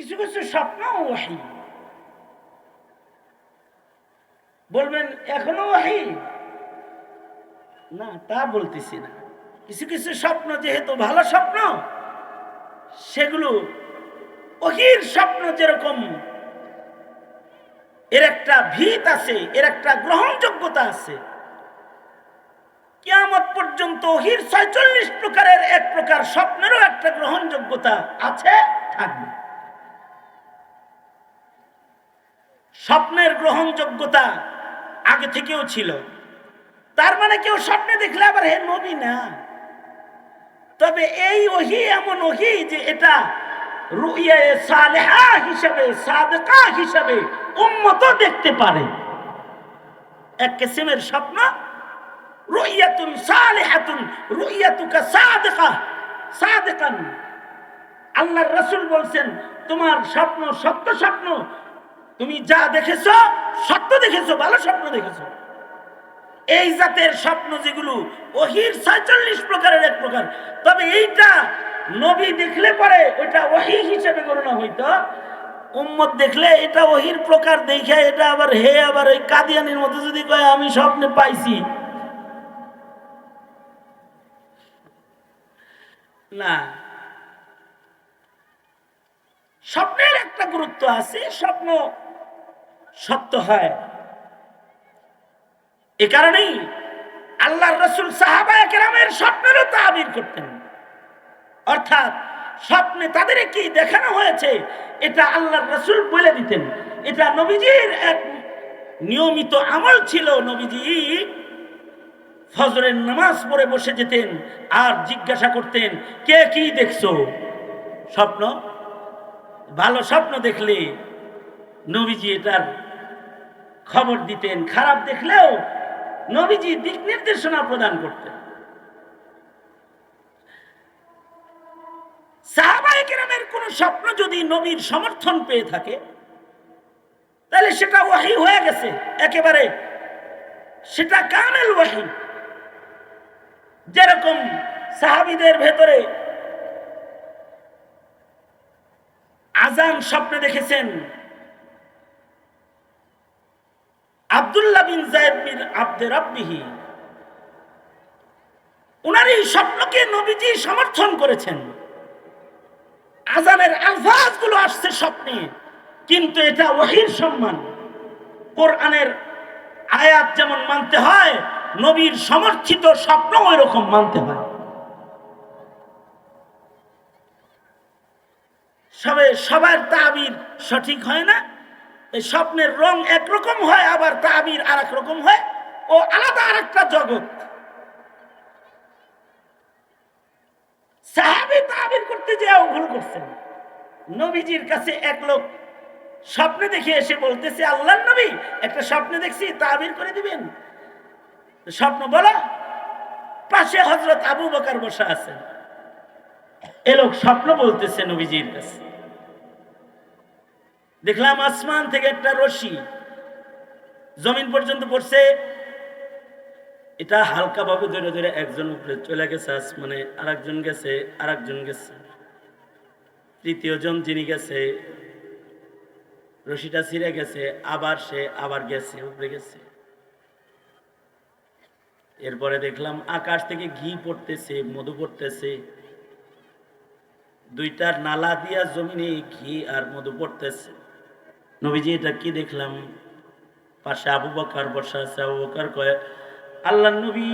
কিছু কিছু স্বপ্ন ওয়াহি। বলবেন, এখনও ওয়াহি? না, তা বলতেছি না। কিছু কিছু স্বপ্ন যেহেতু ভালো স্বপ্ন, সেগুলো ওহির স্বপ্ন যেরকম, এর একটা ভিত আছে, এর একটা গ্রহণযোগ্যতা আছে। কিয়ামত পর্যন্ত ওহির ছয়চল্লিশ প্রকারের এক প্রকার স্বপ্নেরও একটা গ্রহণযোগ্যতা আছে, থাকবে। স্বপ্নের গ্রহণযোগ্যতা আগে থেকেও ছিল। তার মানে কেউ স্বপ্নে দেখলে আবার হে নবী না। তবে এই ওহি এমন ওহি যে এটা সালেহা হিসাবে, সাদকা হিসাবে উম্মত দেখতে পারে। এক কিসিমের স্বপ্ন, রুইয়াতুন সালেহাতুন, রুইয়াতুকা সাদকা, সাদকান। আল্লাহর রাসূল বলছেন, তোমার স্বপ্ন সত্য স্বপ্ন তুমি যা দেখেছ স্বপ্ন দেখেছ, ভালো স্বপ্ন দেখেছ। এই জাতের স্বপ্ন যেগুলো, ওহির ছয়চল্লিশ প্রকারের এক প্রকার। তবে এইটা নবী দেখলে পরে ওইটা ওহি হিসেবে গণনা হইতো। উম্মত দেখলে এটা ওহির প্রকার দেখে, এটা আবার হে, আবার ওই কাদিয়ানির মতো যদি কয়, আমি স্বপ্নে পাইছি। না। স্বপ্নের একটা গুরুত্ব আছে, স্বপ্ন সত্য হয়। এ কারণেই আল্লাহ রসুল সাহাবায় কেরামের স্বপ্নেরও তাবির করতেন। অর্থাৎ স্বপ্নে তাদের কি দেখানো হয়েছে, এটা আল্লাহ রসুল বলে দিতেন। এটা নবীজির এক নিয়মিত আমল ছিল, নবীজি ফজরের নামাজ পড়ে বসে যেতেন, আর জিজ্ঞাসা করতেন, কে কি দেখছ? স্বপ্ন, ভালো স্বপ্ন দেখলে নবীজি এটার খবর দিতেন, খারাপ দেখলেও নবীজি দিক নির্দেশনা প্রদান করতেন। সাহাবায়ে কেরামের কোন স্বপ্ন যদি নবীর সমর্থন পেয়ে থাকে, তাহলে সেটা ওয়াহি হয়ে গেছে, একেবারে সেটা কামেল ওয়াহি। যেরকম সাহাবিদের ভেতরে আজান স্বপ্নে দেখেছেন আব্দুল্লাহ বিন জায়দ বিন আব্দে রাব্বিহি। ওনার এই স্বপ্নকে নবীজি সমর্থন করেছেন। আজানের আলফাজগুলো আসছে স্বপ্নে, কিন্তু এটা ওহির সম্মান। কোরআনের আয়াত যেমন মানতে হয়, নবীর সমর্থিত স্বপ্ন ওই রকম মানতে হয়। সবে সবার তাবির সঠিক হয় না স্বপ্নের রং একরকম হয়, আবার তাবির আর রকম হয়। ও আলাদা আর একটা জগৎ। সাহাবি তাবির করতে যেও ভুল করছেন। নবীজির কাছে এক লোক স্বপ্নে দেখে এসে বলতেছে আল্লাহ নবী, একটা স্বপ্নে দেখছি, তাবির করে দিবেন। স্বপ্ন বলো, পাশে হজরত আবু বকার বসা আছেন। এ লোক স্বপ্ন বলতেছে নবীজির কাছে। দেখলাম আসমান থেকে একটা রশি। জমিন পর্যন্ত পড়ছে। এটা হালকা ভাবে ধরে ধরে একজন উপরে চলে গেছে আসমানে আর একজন গেছে আর একজন গেছে। তৃতীয় জন যিনি গেছে, রশিটা ছিঁড়ে গেছে, আবার সে আবার গেছে, উপরে গেছে। এরপরে দেখলাম আকাশ থেকে ঘি পড়তেছে, মধু পড়তেছে। দুইটার নালা দিয়া জমিনে ঘি আর মধু পড়তেছে। নবীজি এটা কি দেখলাম? পাশে আবু বকার বসা আছে, আবু বকার কয় আল্লাহ নবী,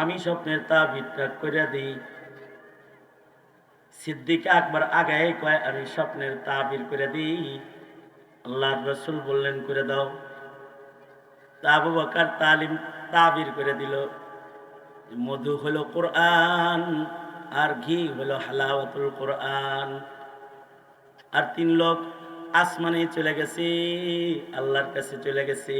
আমি স্বপ্নের তা ভিতরাক করে দিই। সিদ্দিক আকবর আগায় কয়, আমি স্বপ্নের তাবির করে দিই। আল্লাহ রসুল বললেন করে দাও। তা আবু বকার তালিম তাবির করে দিল। মধু হলো কোরআন, আর ঘি হলো হালাওয়াতুল কোরআন। আর তিন লোক আসমানে চলে গেছে, আল্লাহর কাছে চলে গেছে।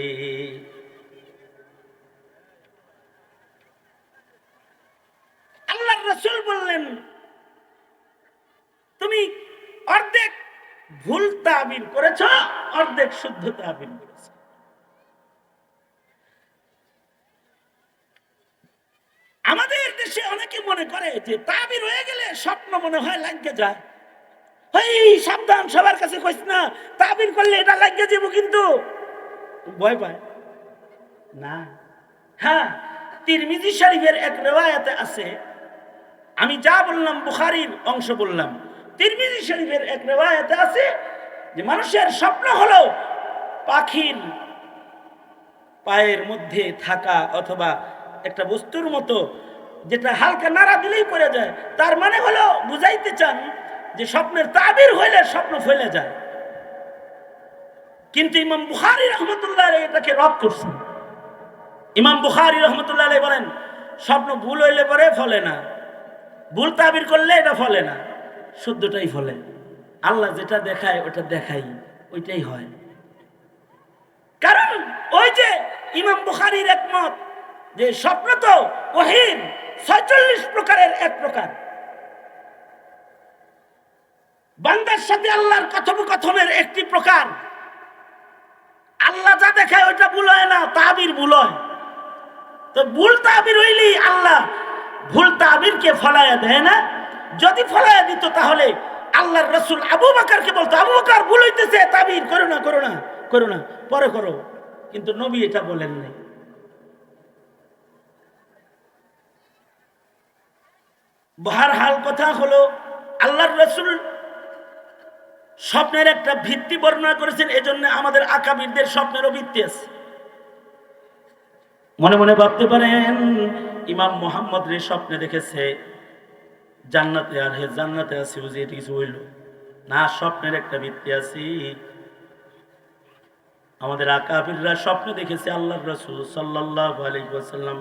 আল্লাহর রসুল বললেন, তুমি অর্ধেক ভুল তাবির করেছ, অর্ধেক শুদ্ধ তাবির করেছ। আমাদের দেশে অনেকে মনে করে যে তাবির হয়ে গেলে স্বপ্ন মনে হয় লাগে যায়। এই সাবধান, সবার কাছে কইস না। তাবির করলে এটা লাগিয়ে যাব কিন্তু। ভয় পায়। না। হ্যাঁ তিরমিজি শরীফের এক রেওয়ায়াতে আছে। আমি যা বললাম, বুখারির অংশ বললাম। তিরমিজি শরীফের এক রেওয়ায়াতে আছে যে, মানুষের স্বপ্ন হলো পাখির পায়ের মধ্যে থাকা অথবা একটা বস্তুর মতো, যেটা হালকা নাড়া দিলেই পড়ে যায়। তার মানে হলো, বুঝাইতে চান যে স্বপ্নের তাবির হইলে স্বপ্ন ফেলে যায়। কিন্তু ইমাম বুখারি রহমতুল্লাহ এটাকে রদ করছেন ইমাম বুখারি রহমতুল্লাহ বলেন, স্বপ্ন ভুল হইলে পরে ফলে না। ভুল তাবির করলে এটা ফলে না। শুদ্ধটাই ফলে। আল্লাহ যেটা দেখায়, ওটা দেখাই, ওইটাই হয়। কারণ ওই যে ইমাম বুখারির একমত, যে স্বপ্ন তো ওহিন ছয়চল্লিশ প্রকারের এক প্রকার। বান্দার সাথে আল্লাহর কথোপকথনের একটি প্রকার। আল্লাহ যা দেখায় ওইটা ভুল হয় না, তাবির ভুল হয়। তো ভুল তাবির হইলি আল্লাহ ভুল তাবিরকে ফলাইয়া দেয় না। যদি ফলাইয়া দিত তাহলে আল্লাহর রসুল আবু বাকারকে বলতো, আবু বাকার, ভুল হইতেছে, তাবির করো না করো না করো না, পরে করো। কিন্তু নবী এটা বলেন নাই। বাহার হাল কথা হলো, আল্লাহর রসুল স্বপ্নের একটা ভিত্তি বর্ণনা করেছেন, এজন্য আমাদের আকাবিরদের স্বপ্নেরও ভিত্তি আছে। মনে মনে ভাবতে পারেন, ইমাম মোহাম্মদ রে স্বপ্নে দেখেছে, জান্নাতে আর হে জান্নাতে আছে বুঝি, এটি কিছু হইল। না, স্বপ্নের একটা ভিত্তি আছে। আমাদের আকাবিররা স্বপ্নে দেখেছে আল্লাহ রসুল সাল্লাহ আলাইসাল্লাম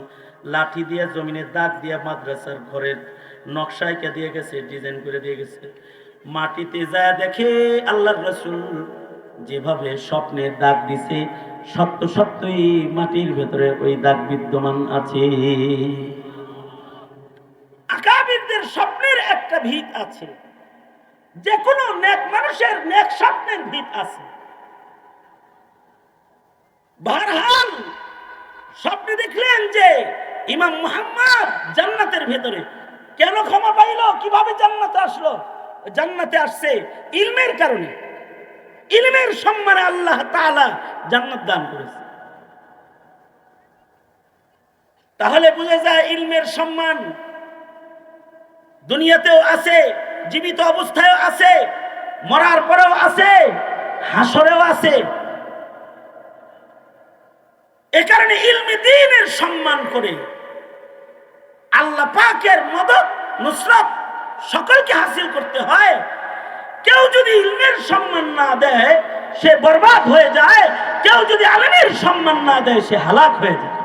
লাঠি দিয়ে, জমিনে দাগ দিয়ে মাদ্রাসার ঘরের নকশাইকে দিয়ে গেছে, ডিজাইন করে দিয়ে গেছে। মাটিতে যা দেখে আল্লাহ রসুল যেভাবে স্বপ্নে দাগ দিছে সত্য সত্যই মাটির ভেতরে ওই দাগ বিদ্যমান আছে। আকাবিরদের স্বপ্নের একটা ভিত আছে যে কোনো নেক মানুষের নেক স্বপ্নের ভিত আছে। বারহাল স্বপ্নে দেখলেন যে ইমাম মুহাম্মদ জান্নাতের ভেতরে, কেন ক্ষমা পাইল, কীভাবে জান্নাতে আসলো? জান্নাতে আসছে ইলমের কারণে। ইলমের সম্মানে আল্লাহ তাআলা জান্নাত দান করেছে। তাহলে বোঝা যায় ইলমের সম্মান দুনিয়াতেও আছে, জীবিত অবস্থায়ও আছে, মরার পরেও আছে, হাসরেও আছে। এ কারণে ইলমে দিনের সম্মান করে আল্লাহ পাকের মদত, নুসরত সকলকে হাসিল করতে হয়। কেউ যদি ইলমের সম্মান না দেয়, সে বরবাদ হয়ে যায়। কেউ যদি আলমের সম্মান না দেয়, সে হালাক হয়ে যায়।